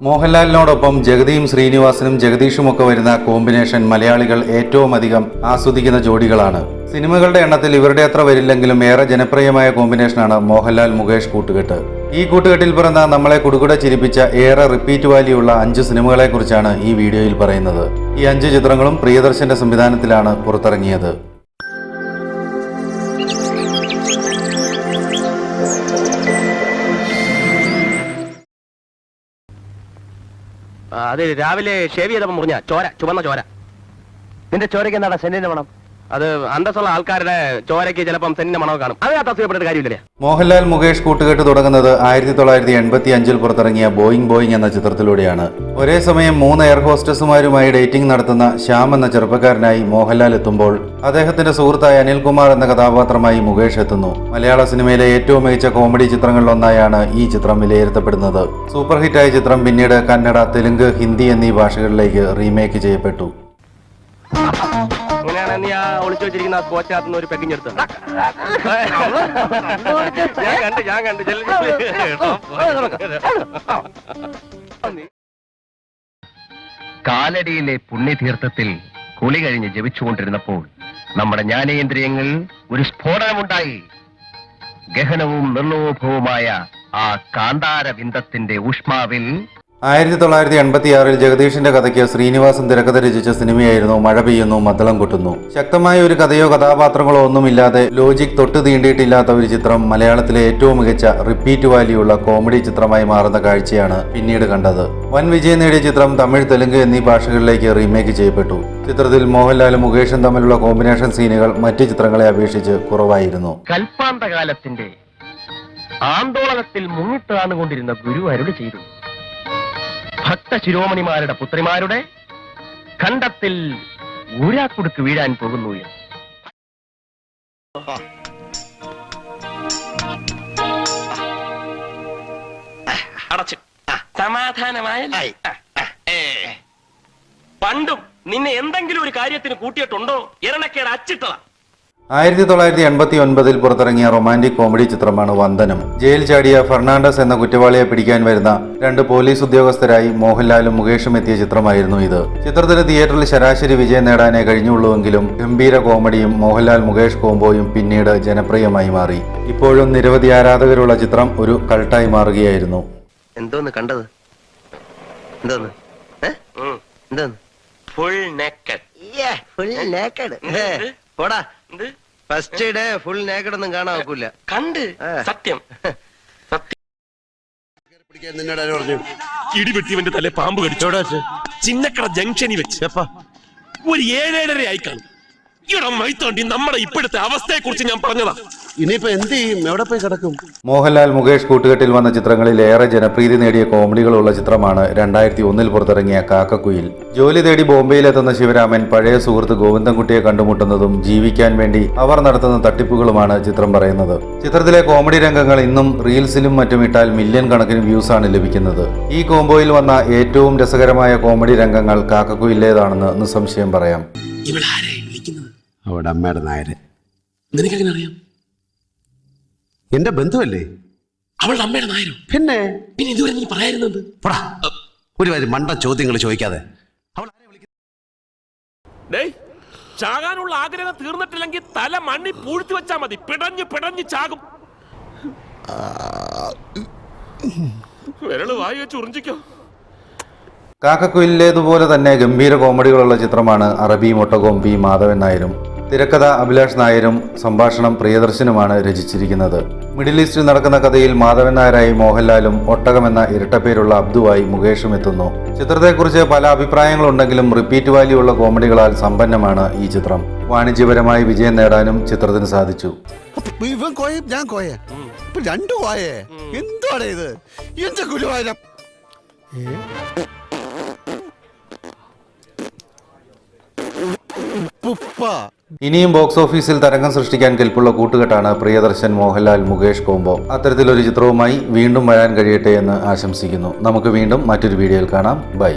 മോഹൻലാലിനോടൊപ്പം ജഗതിയും ശ്രീനിവാസനും ജഗദീഷും ഒക്കെ വരുന്ന കോമ്പിനേഷൻ മലയാളികൾ ഏറ്റവും അധികം ആസ്വദിക്കുന്ന ജോഡികളാണ്. സിനിമകളുടെ എണ്ണത്തിൽ ഇവരുടെ അത്ര വരില്ലെങ്കിലും ഏറെ ജനപ്രിയമായ കോമ്പിനേഷനാണ് മോഹൻലാൽ മുകേഷ് കൂട്ടുകെട്ട്. ഈ കൂട്ടുകെട്ടിൽ പിറന്ന നമ്മളെ കുടുകുട ചിരിപ്പിച്ച ഏറെ റിപ്പീറ്റ് വാല്യുള്ള അഞ്ച് സിനിമകളെക്കുറിച്ചാണ് ഈ വീഡിയോയിൽ പറയുന്നത്. ഈ അഞ്ച് ചിത്രങ്ങളും പ്രിയദർശന്റെ സംവിധാനത്തിലാണ് പുറത്തിറങ്ങിയത്. അത് രാവിലെ ഷേവ് ചെയ്തപ്പോ മുറിഞ്ഞ ചോര ചുവന്ന ചോര. നിന്റെ ചോരയ്ക്ക് എന്താണ് സെന്റിന്റെ മണം അത് അന്തസ്സുള്ള ആൾക്കാരുടെ ചോരയ്ക്ക് ചിലപ്പം സെന്റിന്റെ മണവ് കാണും. അത് അസൂയപ്പെട്ടിട്ട് കാര്യമില്ലേ മോഹൻലാൽ മുകേഷ് കൂട്ടുകെട്ട് തുടങ്ങുന്നത് ആയിരത്തി തൊള്ളായിരത്തി എൺപത്തി അഞ്ചിൽ പുറത്തിറങ്ങിയ ബോയിങ് ബോയിങ് എന്ന ചിത്രത്തിലൂടെയാണ്. ഒരേ സമയം മൂന്ന് എയർ ഹോസ്റ്റസുമാരുമായി ഡേറ്റിംഗ് നടത്തുന്ന ശ്യാം എന്ന ചെറുപ്പക്കാരനായി മോഹൻലാൽ എത്തുമ്പോൾ അദ്ദേഹത്തിന്റെ സുഹൃത്തായ അനിൽകുമാർ എന്ന കഥാപാത്രമായി മുകേഷ് എത്തുന്നു. മലയാള സിനിമയിലെ ഏറ്റവും മികച്ച കോമഡി ചിത്രങ്ങളിലൊന്നായാണ് ഈ ചിത്രം വിലയിരുത്തപ്പെടുന്നത്. സൂപ്പർ ഹിറ്റായ ചിത്രം പിന്നീട് കന്നഡ തെലുങ്ക് ഹിന്ദി എന്നീ ഭാഷകളിലേക്ക് റീമേക്ക് ചെയ്യപ്പെട്ടു. അങ്ങനെയാണ് നീ ആ ഒളിച്ചു വെച്ചിരിക്കുന്ന സ്കോച്ചിനകത്ത് നിന്ന് ഒരു പെക്കിങ് എടുത്ത് ഞാൻ കണ്ട് ഞാൻ കണ്ട്. കാലടിയിലെ പുണ്യതീർത്ഥത്തിൽ കുളി കഴിഞ്ഞ് ജപിച്ചുകൊണ്ടിരുന്നപ്പോൾ നമ്മുടെ ജ്ഞാനേന്ദ്രിയങ്ങൾ ഒരു സ്ഫോടനമുണ്ടായി ഗഹനവും നിർലോഭവുമായ ആ കാന്താര ബിന്ദത്തിന്റെ ഊഷ്മാവിൽ ആയിരത്തി തൊള്ളായിരത്തി എൺപത്തി ആറിൽ ജഗദീഷിന്റെ കഥയ്ക്ക് ശ്രീനിവാസൻ തിരക്കഥ രചിച്ച സിനിമയായിരുന്നു മഴ പെയ്യുന്നു മദ്ദളം കൊട്ടുന്നു. ശക്തമായ ഒരു കഥയോ കഥാപാത്രങ്ങളോ ഒന്നുമില്ലാതെ ലോജിക് തൊട്ട് തീണ്ടിയിട്ടില്ലാത്ത ഒരു ചിത്രം മലയാളത്തിലെ ഏറ്റവും മികച്ച റിപ്പീറ്റ് വാല്യുള്ള കോമഡി ചിത്രമായി മാറുന്ന കാഴ്ചയാണ് പിന്നീട് കണ്ടത്. വൻ വിജയം നേടിയ ചിത്രം തമിഴ് തെലുങ്ക് എന്നീ ഭാഷകളിലേക്ക് റീമേക്ക് ചെയ്യപ്പെട്ടു. ചിത്രത്തിൽ മോഹൻലാലും മുകേഷും തമ്മിലുള്ള കോമ്പിനേഷൻ സീനുകൾ മറ്റ് ചിത്രങ്ങളെ അപേക്ഷിച്ച് കുറവായിരുന്നു. കൽപ്പാന്തകാലത്തിന്റെ ആന്തോളനത്തിൽ മുങ്ങിത്താണുകൊണ്ടിരുന്ന ഗുരു അരുളി ചെയ്തു. ഭക്ത ശിരോമണിമാരുടെ പുത്രിമാരുടെ ഖണ്ഡത്തിൽ ഊരാക്കുടുക്ക് വീഴാൻ പോകുന്നു. അടച്ച് സമാധാനമായ പണ്ടും നിന്നെ എന്തെങ്കിലും ഒരു കാര്യത്തിന് കൂട്ടിയിട്ടുണ്ടോ? ഇരണക്കേട് അച്ചിട്ടതാ. ആയിരത്തി തൊള്ളായിരത്തി എൺപത്തി ഒൻപതിൽ പുറത്തിറങ്ങിയ റൊമാന്റിക് കോമഡി ചിത്രമാണ് വന്ദനം. ജയിൽ ചാടിയ ഫെർണാണ്ടസ് എന്ന കുറ്റവാളിയെ പിടിക്കാൻ വരുന്ന രണ്ട് പോലീസ് ഉദ്യോഗസ്ഥരായി മോഹൻലാലും മുകേഷും എത്തിയ ചിത്രമായിരുന്നു ഇത്. ചിത്രത്തിന് തിയേറ്ററിൽ ശരാശരി വിജയം നേടാനേ കഴിഞ്ഞുള്ളൂവെങ്കിലും ഗംഭീര കോമഡിയും മോഹൻലാൽ മുകേഷ് കോംബോയും പിന്നീട് ജനപ്രിയമായി മാറി. ഇപ്പോഴും നിരവധി ആരാധകരുള്ള ചിത്രം ഒരു കൾട്ടായി മാറുകയായിരുന്നു. എന്തോന്ന് കണ്ടത്? എന്തോന്ന്? എന്തോന്ന്? ഫുൾ നേക്കഡ് ഫുൾ നേക്കഡ് പോടാ. ഫസ്റ്റ് ഡേ ഫുൾ നേക്കടൊന്നും കാണാൻ നോക്കൂല കണ്ട്? സത്യം. സത്യം. പിടിക്കാൻ നിന്നോട് ആര് പറഞ്ഞു? ഇടിവെട്ടിവന്റെ തല പാമ്പ് കടിച്ചോടാ ചിന്നക്കട ജംഗ്ഷനിൽ വെച്ച്. ഒരു ഏഴേഴര ആയി കാണും. ഇവിടെ മൈത്തോണ്ടി നമ്മുടെ ഇപ്പോഴത്തെ അവസ്ഥയെ കുറിച്ച് ഞാൻ പറഞ്ഞതാ. ഇനിയിപ്പോ എന്ത് ചെയ്യും? എവിടെ പോയി കിടക്കും? മോഹൻലാൽ മുകേഷ് കൂട്ടുകെട്ടിൽ വന്ന ചിത്രങ്ങളിൽ ഏറെ ജനപ്രീതി നേടിയ കോമഡികളുള്ള ചിത്രമാണ് രണ്ടായിരത്തി ഒന്നിൽ പുറത്തിറങ്ങിയ കാക്കക്കുയിൽ. ജോലി തേടി ബോംബെയിലെത്തുന്ന ശിവരാമൻ പഴയ സുഹൃത്ത് ഗോവിന്ദൻകുട്ടിയെ കണ്ടുമുട്ടുന്നതും ജീവിക്കാൻ വേണ്ടി അവർ നടത്തുന്ന തട്ടിപ്പുകളുമാണ് ചിത്രം പറയുന്നത്. ചിത്രത്തിലെ കോമഡി രംഗങ്ങൾ ഇന്നും റീൽസിലും മറ്റും ഇട്ടാൽ മില്യൺ കണക്കിന് വ്യൂസ് ആണ് ലഭിക്കുന്നത്. ഈ കോംബോയിൽ വന്ന ഏറ്റവും രസകരമായ കോമഡി രംഗങ്ങൾ കാക്കക്കുയിലേതാണെന്ന് നിസ്സംശയം പറയാം. വിളിക്കുന്നത്? അവിടെ അമ്മയുടെ നായര് നിനക്കെങ്ങനെ അറിയാം? എന്റെ ബന്ധുവല്ലേ? അവൾ അമ്മയുടെ നായരോ? പിന്നെ? പിന്നെ ഇതുവരെ നീ പറയായിരുന്നത് പോടാ. ഒരു കാര്യം മണ്ട ചോദ്യങ്ങൾ ചോദിക്കാതെ. അവൾ ആരെ വിളിക്കുന്നത്? ഡേയ് ചാകാനുള്ള ആഗ്രഹം തീർന്നിട്ടില്ലെങ്കിൽ തല മണ്ണി പൂഴ്ത്തി വെച്ചാ മതി. പിടഞ്ഞ് പിടഞ്ഞ് ചാകും. വിരൾ വായി വെച്ച് ഉറിഞ്ചിക്കോ. കാക്കക്കുയിലേതുപോലെ തന്നെ ഗംഭീര കോമഡികളുള്ള ചിത്രമാണ് അറബി മൊട്ടകോം പി മാധവൻ നായരും. തിരക്കഥ അഭിലാഷ് നായരും സംഭാഷണം പ്രിയദർശനുമാണ് രചിച്ചിരിക്കുന്നത്. മിഡിൽ ഈസ്റ്റിൽ നടക്കുന്ന കഥയിൽ മാധവൻ നായരായി മോഹൻലാലും ഒട്ടകം എന്ന ഇരട്ടപ്പേരുള്ള അബ്ദുവായി മുകേഷും എത്തുന്നു. ചിത്രത്തെക്കുറിച്ച് പല അഭിപ്രായങ്ങളുണ്ടെങ്കിലും റിപ്പീറ്റ് വാല്യൂ ഉള്ള കോമഡികളാൽ സമ്പന്നമാണ് ഈ ചിത്രം. വാണിജ്യപരമായി വിജയം നേടാനും ചിത്രത്തിന് സാധിച്ചു. അപ്പൊ ഇനിയും ബോക്സ് ഓഫീസിൽ തരംഗം സൃഷ്ടിക്കാൻ കെൽപ്പുള്ള കൂട്ടുകെട്ടാണ് പ്രിയദർശൻ മോഹൻലാൽ മുകേഷ് കോംബോ. അത്തരത്തിലൊരു ചിത്രവുമായി വീണ്ടും വരാൻ കഴിയട്ടെ എന്ന് ആശംസിക്കുന്നു. നമുക്ക് വീണ്ടും മറ്റൊരു വീഡിയോയിൽ കാണാം. ബൈ.